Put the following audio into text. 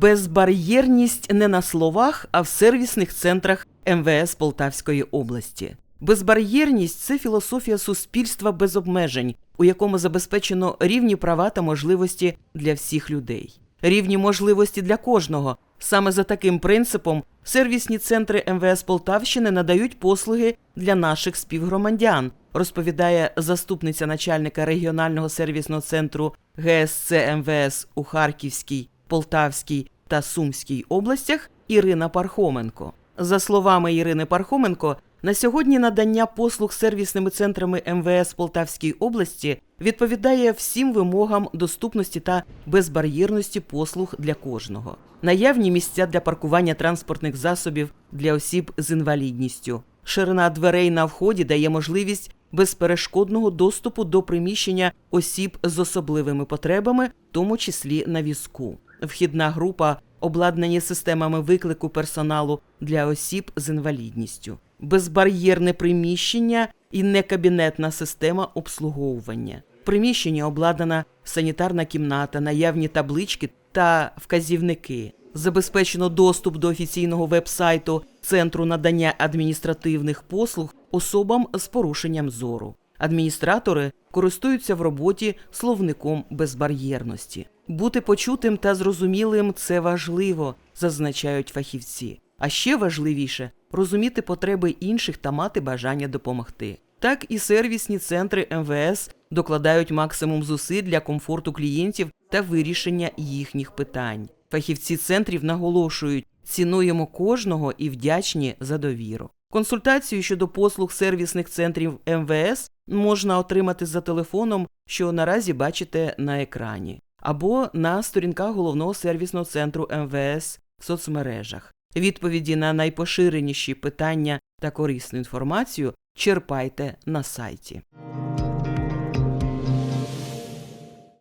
Безбар'єрність не на словах, а в сервісних центрах МВС Полтавської області. Безбар'єрність це філософія суспільства без обмежень, у якому забезпечено рівні права та можливості для всіх людей. Рівні можливості для кожного. Саме за таким принципом сервісні центри МВС Полтавщини надають послуги для наших співгромадян, розповідає заступниця начальника регіонального сервісного центру ГСЦ МВС у Харківській, Полтавській та Сумській областях Ірина Пархоменко. За словами Ірини Пархоменко, на сьогодні надання послуг сервісними центрами МВС Полтавській області відповідає всім вимогам доступності та безбар'єрності послуг для кожного. Наявні місця для паркування транспортних засобів для осіб з інвалідністю. Ширина дверей на вході дає можливість безперешкодного доступу до приміщення осіб з особливими потребами, в тому числі на візку. Вхідна група обладнані системами виклику персоналу для осіб з інвалідністю, безбар'єрне приміщення і некабінетна система обслуговування. В приміщенні обладнана санітарна кімната, наявні таблички та вказівники. Забезпечено доступ до офіційного веб-сайту Центру надання адміністративних послуг особам з порушенням зору. Адміністратори користуються в роботі словником безбар'єрності. Бути почутим та зрозумілим це важливо, зазначають фахівці. А ще важливіше розуміти потреби інших та мати бажання допомогти. Так і сервісні центри МВС докладають максимум зусиль для комфорту клієнтів та вирішення їхніх питань. Фахівці центрів наголошують, цінуємо кожного і вдячні за довіру. Консультацію щодо послуг сервісних центрів МВС можна отримати за телефоном, що наразі бачите на екрані, або на сторінках головного сервісного центру МВС в соцмережах. Відповіді на найпоширеніші питання та корисну інформацію черпайте на сайті.